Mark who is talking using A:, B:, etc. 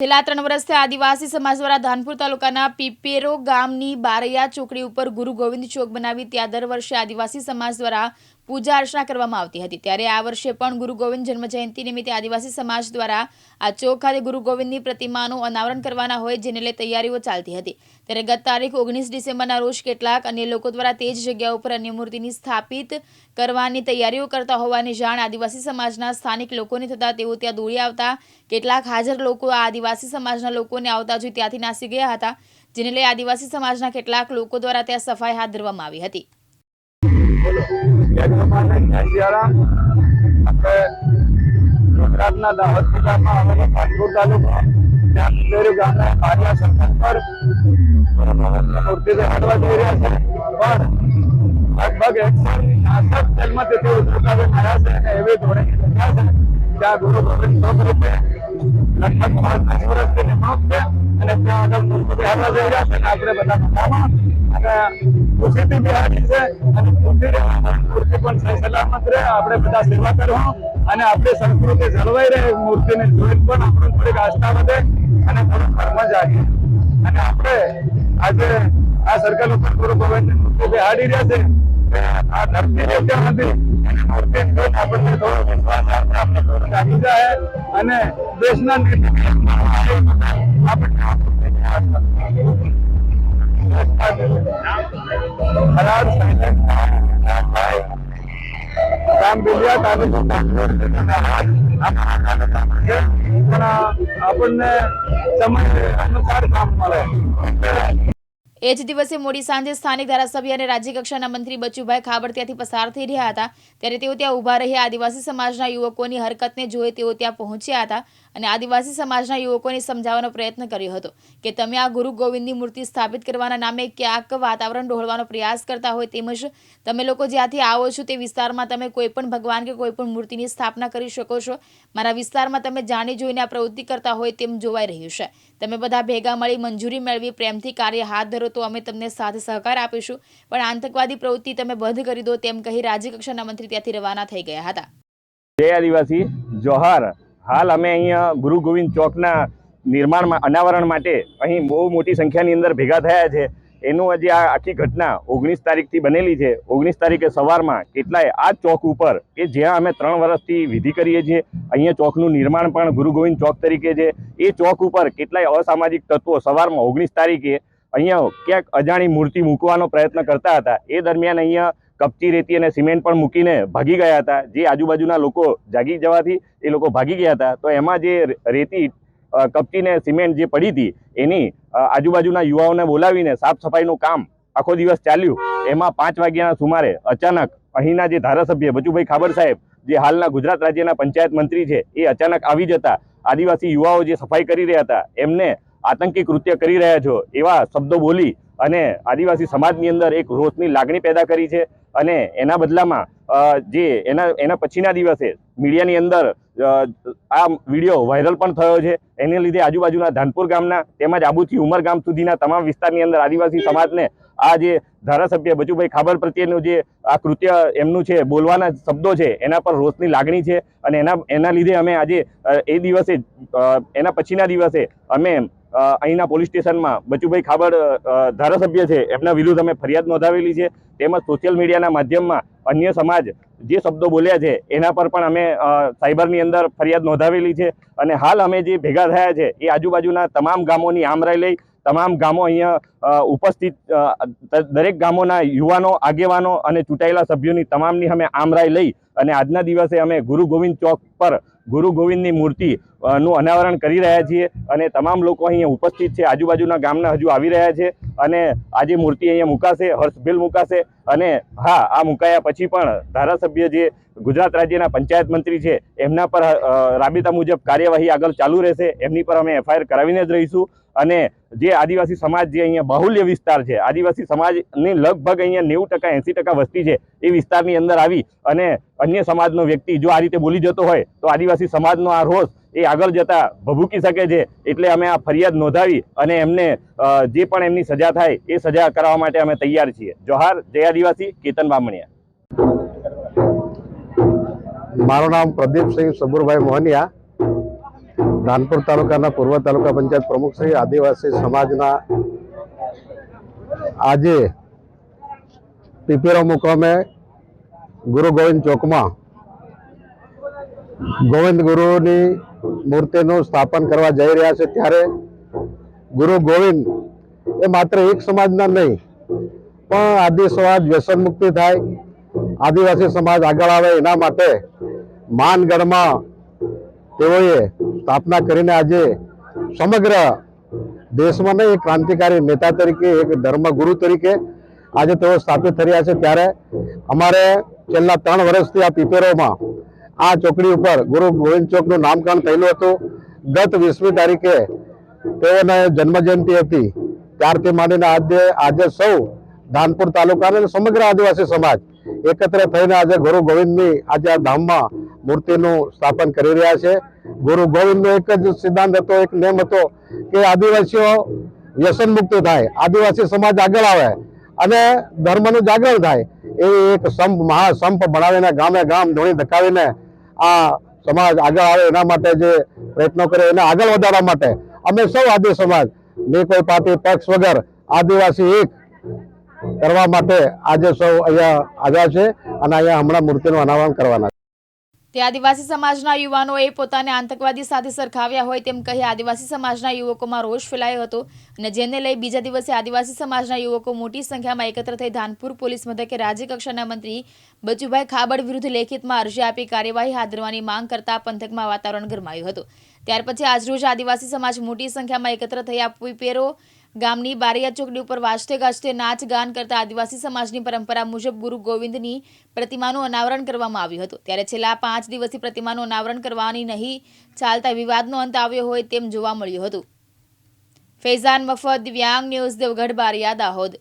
A: છેલ્લા ત્રણ વર્ષથી આદિવાસી સમાજ દ્વારા ધાનપુર તાલુકાના પીપેરો ગામની બારૈયા ચોકડી ઉપર ગુરુ ગોવિંદ ચોક બનાવી ત્યાં દર વર્ષે આદિવાસી સમાજ દ્વારા પૂજા અર્ચના કરવામાં આવતી હતી. ત્યારે આ વર્ષે પણ ગુરુ ગોવિંદ જન્મ જયંતિ નિમિત્તે આદિવાસી સમાજ દ્વારા આ ચોક ખાતે ગુરુ ગોવિંદની પ્રતિમાનું અનાવરણ કરવાના હોય જેને લઈ તૈયારીઓ ચાલતી હતી. ત્યારે ગત તારીખ ઓગણીસ ડિસેમ્બરના રોજ કેટલાક અન્ય લોકો દ્વારા તે જ જગ્યા ઉપર અન્ય મૂર્તિની સ્થાપિત કરવાની તૈયારીઓ કરતા હોવાની જાણ આદિવાસી સમાજના સ્થાનિક લોકોને થતા તેઓ ત્યાં દોડી આવતા કેટલાક હાજર લોકો આ આદિવાસી સમાજના લોકોને આવતા જોઈ ત્યાંથી નાસી ગયા હતા, જેને લઈ આદિવાસી સમાજના કેટલાક લોકો દ્વારા ત્યાં સફાઈ હાથ ધરવામાં આવી હતી.
B: જયરામ આપણે ગુજરાતના દાહોદ જિલ્લામાં આવેલો પાટપુર તાલુકો ત્યાં સુલેરુ ગામના કાર્ય સંકટ પર મૂર્તિ બેસાડવા જઈ રહ્યા છે પણ લગભગ એકસો છાસઠ જન્મતિથિ ઉત્સવ થયા છે અને એવી ધોરણે જગ્યા છે ત્યાં ગુરુ ગોવિંદ ચોક રૂપે લગભગ પાંચ વર્ષથી નિમણૂક છે અને ત્યાં આગળ મૂર્તિ બેસાડવા જઈ રહ્યા છે આપણે બધા મજામાં અને ખુશીથી બિહારી છે અને મૂર્તિ પણ સલામત રહે આપણે બધા સેવા કરવું અને આપણી સંસ્કૃતિ જળવાઈ રહે મૂર્તિને જોઈને પણ આપણને થોડીક આસ્થા વધે અને થોડું કર્મ જાગે અને આપણે આજે આ સર્કલ ઉપર ગુરુ ગોવિંદની મૂર્તિ બેહાડી રહ્યા છે આ ધરતી યોગ્ય નથી મૂર્તિ જોઈને આપણને થોડો વિશ્વાસ આપણે થોડું જાગી જાય અને દેશના નીતિ મળે.
A: એ જ દિવસે મોડી સાંજે સ્થાનિક ધારાસભ્ય અને રાજ્યકક્ષાના મંત્રી બચુભાઈ ખાબડ ત્યાંથી પસાર થઈ રહ્યા હતા. ત્યારે તેઓ ત્યાં ઊભા રહી આદિવાસી સમાજના યુવકોની હરકતને જોઈ તેઓ ત્યાં પહોંચ્યા હતા. અને આદિવાસી સમાજના યુવકોને સમજાવવાનો પ્રયત્ન કર્યો હતો કે તમે આ ગુરુ ગોવિંદની મૂર્તિ સ્થાપિત કરવાના નામે ક્યાંક વાતાવરણ ડહોળવાનો પ્રયાસ કરતા હોય તેમજ તમે લોકો જ્યાંથી આવો છો તે વિસ્તારમાં તમે કોઈ પણ ભગવાન કે કોઈ પણ મૂર્તિની સ્થાપના કરી શકો છો. મારા વિસ્તારમાં તમે જાણી જોઈને આ પ્રવૃત્તિ કરતા હોય તેમ જોવાઈ રહ્યું છે. તમે બધા ભેગા મળી મંજૂરી મેળવી, પ્રેમથી કાર્ય હાથ ધરો તો અમે તમને સાથ સહકાર આપીશું. પણ આતંકવાદી પ્રવૃત્તિ તમે બંધ કરી દો તેમ કહી રાજ્યકક્ષાના મંત્રી ત્યાંથી રવાના થઈ ગયા હતા.
C: જય આદિવાસી, જોહાર. હાલ અમે અહીંયા ગુરુ ગોવિંદ ચોકના નિર્માણમાં, અનાવરણ માટે અહીં બહુ મોટી સંખ્યાની અંદર ભેગા થયા છે. એનું હજી આ આખી ઘટના ઓગણીસ તારીખથી બનેલી છે. ઓગણીસ તારીખે સવારમાં કેટલાય આ ચોક ઉપર, કે જ્યાં અમે ત્રણ વર્ષથી વિધિ કરીએ છીએ, અહીંયા ચોકનું નિર્માણ પણ ગુરુ ગોવિંદ ચોક તરીકે છે. એ ચોક ઉપર કેટલાય અસામાજિક તત્વો સવારમાં ઓગણીસ તારીખે અહીંયા ક્યાંક અજાણી મૂર્તિ મૂકવાનો પ્રયત્ન કરતા હતા. એ દરમિયાન અહીંયા કપચી રેતી અને સિમેન્ટ પણ મૂકીને ભાગી ગયા હતા. જે આજુબાજુના લોકો જાગી જવાથી એ લોકો ભાગી ગયા હતા. તો એમાં જે રેતી કપચીને સિમેન્ટ જે પડી હતી, એની આજુબાજુના યુવાઓને બોલાવીને સાફ સફાઈનું કામ આખો દિવસ ચાલ્યું. એમાં પાંચ વાગ્યાના સુમારે અચાનક અહીંના જે ધારાસભ્ય બચુભાઈ ખાબર સાહેબ, જે હાલના ગુજરાત રાજ્યના પંચાયત મંત્રી છે, એ અચાનક આવી જતા. આદિવાસી યુવાઓ જે સફાઈ કરી રહ્યા હતા, એમને આતંકી કૃત્ય કરી રહ્યા છો, એવા શબ્દો બોલી અને આદિવાસી સમાજની અંદર એક રોષની લાગણી પેદા કરી છે. અને એના બદલામાં જે એના એના પછીના દિવસે મીડિયાની અંદર આ વીડિયો વાયરલ પણ થયો છે. એને લીધે આજુબાજુના ધાનપુર ગામના તેમજ આબુથી ઉમર ગામ સુધીના તમામ વિસ્તારની અંદર આદિવાસી સમાજને આ જે ધારાસભ્ય બચુભાઈ ખાબર પ્રત્યેનું જે આ કૃત્ય એમનું છે, બોલવાના શબ્દો છે, એના પર રોષની લાગણી છે. અને એના એના લીધે અમે આજે એ દિવસે એના પછીના દિવસે અમે અહીંના પોલીસ સ્ટેશનમાં બચુભાઈ ખાબર ધારાસભ્ય છે. એમના વિરુદ્ધ અમે ફરિયાદ નોંધાવેલી છે. તેમજ સોશિયલ મીડિયાના માધ્યમમાં અન્ય સમાજ જે શબ્દો બોલ્યા છે, એના પર પણ અમે સાયબરની અંદર ફરિયાદ નોંધાવેલી છે. અને હાલ અમે જે ભેગા થયા છે, એ આજુબાજુના તમામ ગામોની આમરાઈ લઈ, તમામ ગામો અહીંયા ઉપસ્થિત દરેક ગામોના યુવાનો, આગેવાનો અને ચૂંટાયેલા સભ્યોની તમામની અમે આમરાઈ લઈ અને આજના દિવસે અમે ગુરુ ગોવિંદ ચોક પર ગુરુ ગોવિંદની મૂર્તિ નું અનાવરણ કરી રહ્યા છીએ અને તમામ લોકો અહીંયા ઉપસ્થિત છે. આજુબાજુના ગામના હજુ આવી રહ્યા છે અને આજે મૂર્તિ અહીંયા મુકાશે, હર્ષભેલ મુકાશે અને હા, આ મુકાયા પછી પણ ધારાસભ્ય જે ગુજરાત રાજ્યના પંચાયત મંત્રી છે, એમના પર રાબિતા મુજબ કાર્યવાહી આગળ ચાલુ રહેશે. એમની પર અમે એફઆઈઆર કરાવીને જ રહીશું. અને જે આદિવાસી સમાજ જે અહીંયા બાહુલ્ય વિસ્તાર છે, આદિવાસી સમાજની લગભગ અહીંયા નેવું ટકા, એંસી ટકા વસ્તી છે, એ વિસ્તારની અંદર આવી અને અન્ય સમાજનો વ્યક્તિ જો આ રીતે બોલી જતો હોય, તો આદિવાસી સમાજનો આ રોષ એ આગળ જતા ભભૂકી શકે છે, એટલે અમે આ ફરિયાદ નોંધાવી અને એમને જે પણ એમની સજા થાય, એ સજા કરાવવા માટે અમે તૈયાર છીએ. જોહાર, જય આદિવાસી, કેતન બામણિયા.
D: મારું નામ પ્રદીપસિંહ સબુરભાઈ મોહનિયા. ધાનપુર તાલુકાના પૂર્વ તાલુકા પંચાયત પ્રમુખ શ્રી આદિવાસી સમાજના આજે પીપેરો મુકામે ગુરુ ગોવિંદ ચોકમાં ગોવિંદ ગુરુની મૂર્તિનું સ્થાપન કરવા જઈ રહ્યા છે ત્યારે ગુરુ ગોવિંદ એ માત્ર એક સમાજના નહીં, પણ આદિ સમાજ વ્યસન મુક્તિ થાય, આદિવાસી સમાજ આગળ આવે એના માટે માનગઢમાં તેઓએ સ્થાપના કરીને આજે સમગ્ર દેશમાં નહીં ક્રાંતિકારી નેતા તરીકે, એક ધર્મગુરુ તરીકે આજે તેઓ સ્થાપિત થઈ રહ્યા છે. ત્યારે અમારે છેલ્લા ત્રણ વર્ષથી આ પીપેરોમાં આ ચોકડી ઉપર ગુરુ ગોવિંદ ચોકનું નામકરણ થયેલું હતું. ગત વીસમી તારીખે તેઓને જન્મજયંતિ હતી. ત્યારથી માંડીને આજે આજે સૌ ધાનપુર તાલુકા અને સમગ્ર આદિવાસી સમાજ એકત્ર થઈને આજે ગુરુ ગોવિંદની આજે આ ધામમાં મૂર્તિનું સ્થાપન કરી રહ્યા છે ગુરુ ગોવિંદનો એક જ સિદ્ધાંત હતો, એક નેમ હતો કે આદિવાસીઓ વ્યસન મુક્ત થાય, આદિવાસી સમાજ આગળ આવે અને ધર્મનું જાગરણ થાય એ એક સંપ, મહાસંપ બનાવીને ગામે ગામ ધોણી ધકાવીને આ સમાજ આગળ આવે એના માટે જે પ્રયત્નો કરે, એને આગળ વધારવા માટે અમે સૌ આદિ સમાજ ને કોઈ પાર્ટી પક્ષ વગર આદિવાસી એક કરવા માટે આજે સૌ અહીંયા આવ્યા છે અને અહીંયા હમણાં મૂર્તિનું અનાવરણ કરવાના છે.
A: તે આદિવાસી સમાજના યુવાનોએ પોતાને આતંકવાદી સાથે સરખાવ્યા હોય તેમ કહી આદિવાસી સમાજના યુવકોમાં રોષ ફેલાયો હતો અને જેને લઈ બીજા દિવસે આદિવાસી સમાજના યુવકો મોટી સંખ્યામાં એકત્ર થઈ ધાનપુર પોલીસ મથકે રાજ્યકક્ષાના મંત્રી બચુભાઈ ખાબડ વિરુદ્ધ લેખિતમાં અરજી આપી કાર્યવાહી હાથ ધરવાની માંગ કરતા પંથકમાં વાતાવરણ ગરમાયું હતું. ત્યાર પછી આજરોજ આદિવાસી સમાજ મોટી સંખ્યામાં એકત્ર થયા પીપેરો ગામની બારિયા ચોકડી ઉપર વાજતે ગાજતે નાચ ગાન કરતા આદિવાસી સમાજની પરંપરા મુજબ ગુરુ ગોવિંદની પ્રતિમાનું અનાવરણ કરવામાં આવ્યું હતું. ત્યારે છેલ્લા પાંચ દિવસથી પ્રતિમાનું અનાવરણ કરવાની નહીં, ચાલતા વિવાદનો અંત આવ્યો હોય તેમ જોવા મળ્યું હતું. ફૈઝાન મફત દિવ્યાંગ ન્યૂઝ દેવગઢ બારિયા દાહોદ.